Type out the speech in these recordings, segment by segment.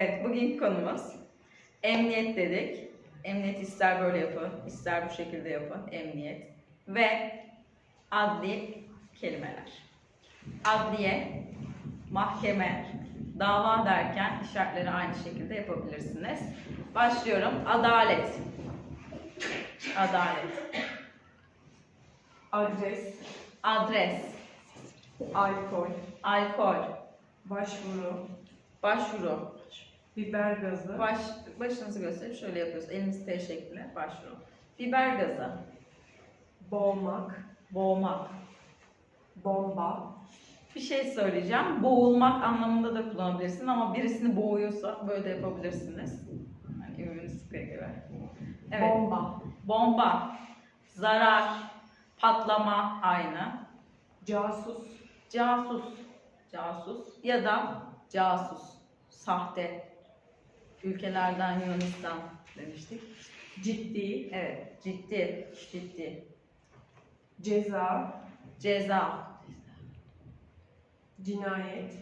Evet, bugünkü konumuz emniyet dedik. Emniyet ister böyle yapın, ister bu şekilde yapın, emniyet. Ve adli kelimeler. Adliye, mahkeme, dava derken işaretleri aynı şekilde yapabilirsiniz. Başlıyorum. Adalet. Adalet. adres, Adres. alkol, Alkol. başvuru, Başvuru. Biber gazı, Baş, başınızı gösterip şöyle yapıyoruz. Eliniz T şeklinde başvuru. Biber gazı. boğmak, Boğmak. bomba, Bir şey söyleyeceğim. Boğulmak anlamında da kullanabilirsin ama birisini boğuyorsa böyle de yapabilirsiniz. Yani ümrünüzde göre. Evet. bomba, Bomba. Zarar. Patlama aynı. casus, Casus. Casus ya da casus. Sahte. Ülkelerden Yunanistan demiştik. ciddi, Evet. Ciddi. Ciddi. ceza, Ceza. cinayet,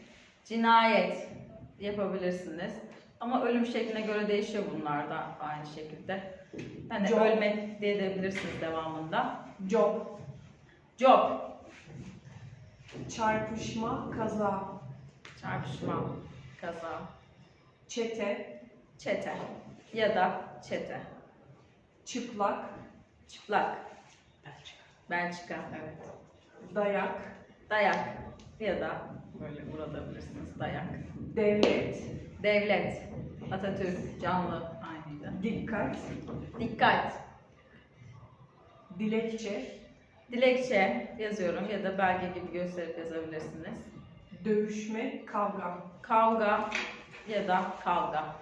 Cinayet yapabilirsiniz. Ama ölüm şekline göre değişiyor bunlar da aynı şekilde. Hani Job. ölmek diye edebilirsiniz devamında. job, Job, çarpışma, kaza, çarpışma, kaza, çete, çete ya da çete. çıplak, Çıplak, Belçika, evet. dayak, Dayak ya da böyle vurabilirsiniz dayak. devlet, Devlet, Atatürk, canlı aynıydı. dikkat, Dikkat, dilekçe, dilekçe yazıyorum ya da belge gibi gösterip yazabilirsiniz. dövüşme, kavga, Kavga ya da kavga.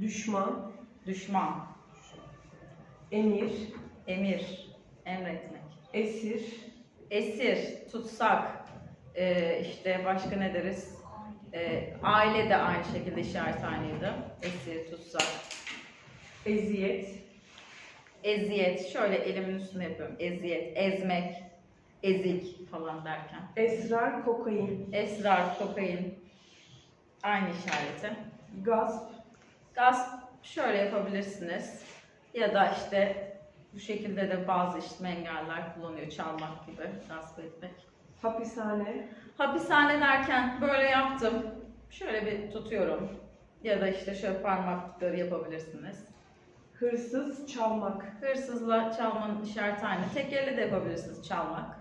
Düşman, Düşman, emir, emir, emretmek. esir, Esir, tutsak, ee, işte başka ne deriz? Ee, aile de aynı şekilde işaret aynıydı. Esir, tutsak. eziyet, Eziyet, şöyle elimin üstüne yapıyorum. Eziyet, ezmek, ezik falan derken. esrar, kokain, Esrar, kokain, aynı işareti. gasp, Gasp şöyle yapabilirsiniz. Ya da işte bu şekilde de bazı işitme engeller kullanıyor. Çalmak gibi, gasp etmek. hapishane, Hapishane derken böyle yaptım. Şöyle bir tutuyorum. Ya da işte şöyle parmakları yapabilirsiniz. hırsız, çalmak, Hırsızla çalmanın işareti aynı. Tek elle de yapabilirsiniz çalmak.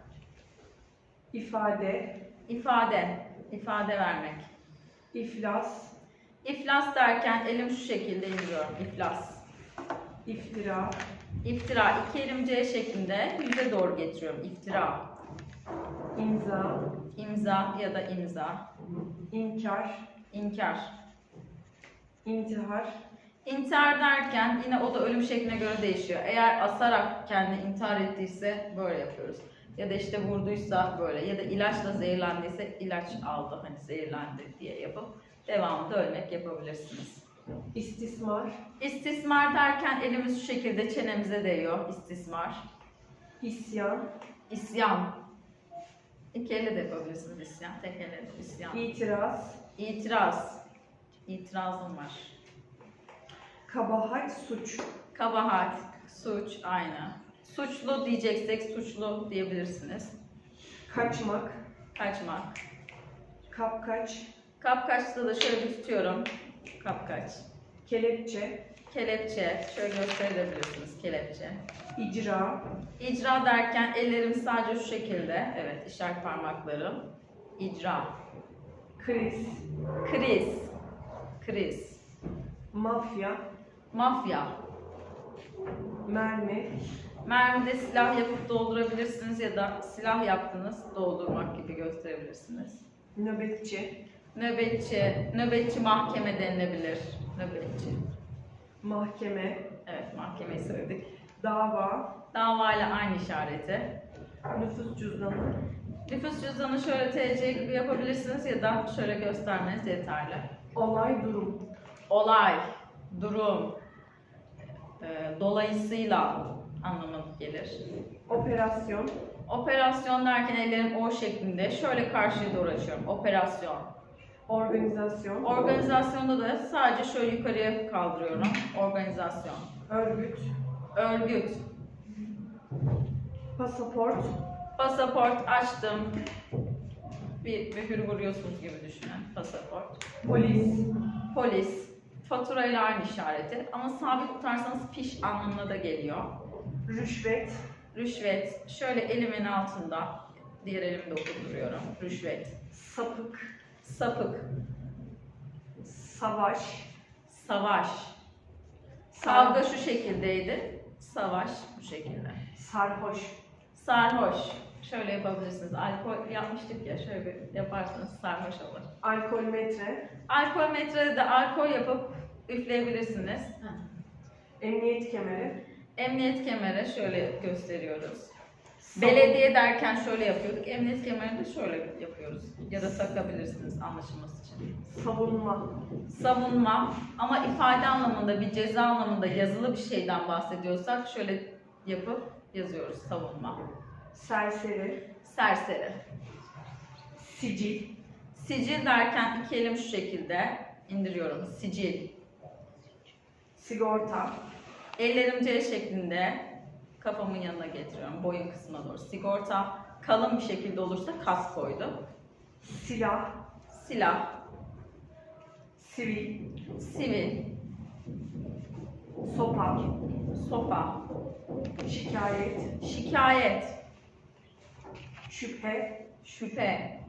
ifade, İfade, ifade vermek. iflas, İflas derken elim şu şekilde indiriyorum. İflas. iftira, İftira. iki elim C şeklinde yüze doğru getiriyorum. İftira. imza, İmza ya da imza. inkar, İnkar. intihar, İntihar derken yine o da ölüm şekline göre değişiyor. Eğer asarak kendi intihar ettiyse böyle yapıyoruz. Ya da işte vurduysa böyle ya da ilaçla zehirlendiyse ilaç aldı hani zehirlendi diye yapıp devamında ölmek yapabilirsiniz. istismar, İstismar derken elimiz şu şekilde çenemize değiyor. İstismar. isyan, İsyan. İki elle de yapabilirsiniz isyan. Tek elle de isyan. itiraz, İtiraz. İtirazım var. kabahat, suç, Kabahat, suç aynı. Suçlu diyeceksek suçlu diyebilirsiniz. kaçmak, Kaçmak. kapkaç, Kapkaçta da şöyle tutuyorum. Kapkaç. kelepçe, Kelepçe. Şöyle gösterebilirsiniz kelepçe. icra, İcra derken ellerim sadece şu şekilde. Evet işaret parmaklarım. İcra. kriz, Kriz. Kriz. mafya, Mafya. mermi, Mermide silah yapıp doldurabilirsiniz ya da silah yaptınız doldurmak gibi gösterebilirsiniz. nöbetçi, Nöbetçi, nöbetçi mahkeme denilebilir. Nöbetçi. mahkeme, Evet mahkemeyi söyledik. dava, Davayla aynı işareti. nüfus cüzdanı, Nüfus cüzdanı şöyle TC gibi yapabilirsiniz ya da şöyle göstermeniz yeterli. olay, durum, Olay, durum, e, dolayısıyla anlamı gelir. operasyon, Operasyon derken ellerim O şeklinde şöyle karşıya doğru açıyorum. Operasyon. Organizasyon. Organizasyonda da sadece şöyle yukarıya kaldırıyorum. Organizasyon. Örgüt. Örgüt. Pasaport. Pasaport açtım. Bir mühür vuruyorsunuz gibi düşünün. Pasaport. Polis. Polis. Faturayla aynı işareti. Ama sabit tutarsanız fiş anlamına da geliyor. Rüşvet. Rüşvet. Şöyle elimin altında. Diğer elimde okutuyorum. Rüşvet. Sapık. Sapık. Savaş. Savaş. Kavga şu şekildeydi. Savaş bu şekilde. Sarhoş. Sarhoş. Şöyle yapabilirsiniz. Alkol yapmıştık ya. Şöyle bir yaparsanız sarhoş olur. Alkol metre. Alkol metrede de alkol yapıp üfleyebilirsiniz. Emniyet kemeri. Emniyet kemeri şöyle gösteriyoruz. Belediye derken şöyle yapıyorduk. Emniyet kemerini de şöyle yapıyoruz. Ya da takabilirsiniz anlaşılması için. Savunma. Savunma ama ifade anlamında bir ceza anlamında yazılı bir şeyden bahsediyorsak şöyle yapıp yazıyoruz savunma. Serseri. Serseri. Sicil. Sicil derken iki elim şu şekilde indiriyorum. Sicil. Sigorta. Ellerim C şeklinde kafamın yanına getiriyorum. Boyun kısmına doğru. Sigorta kalın bir şekilde olursa kaskoydu. Silah. Silah. Sivil. Sivil. Sopa. Sopa. Şikayet. Şikayet. Şüphe. Şüphe.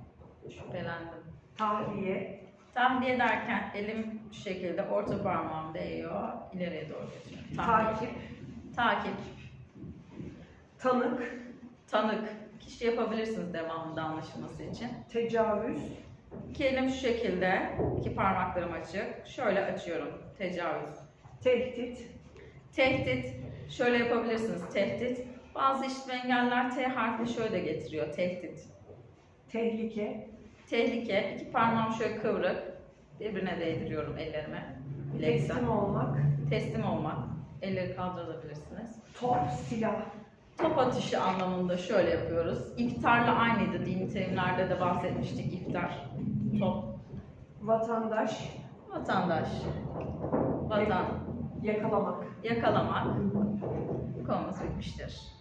Şüphelendim. Tahliye. Tahliye derken elim şu şekilde orta parmağım değiyor. ileriye doğru götürüyorum. Tahliye. Takip. Takip. Tanık. Tanık. Kişi yapabilirsiniz devamında anlaşılması için. Tecavüz. İki elim şu şekilde. iki parmaklarım açık. Şöyle açıyorum. Tecavüz. Tehdit. Tehdit. Şöyle yapabilirsiniz. Tehdit. Bazı işitme engeller T harfini şöyle de getiriyor. Tehdit. Tehlike. Tehlike. İki parmağım şöyle kıvrık. Birbirine değdiriyorum ellerime. Bilekten. Teslim olmak. Teslim olmak. Elleri kaldırabilirsiniz. Top. Silah. Top atışı anlamında şöyle yapıyoruz. İftarla aynıydı. Dini terimlerde de bahsetmiştik iftar. Top. Vatandaş. Vatandaş. Vatan. Yakalamak. Yakalamak. Konumuz bitmiştir.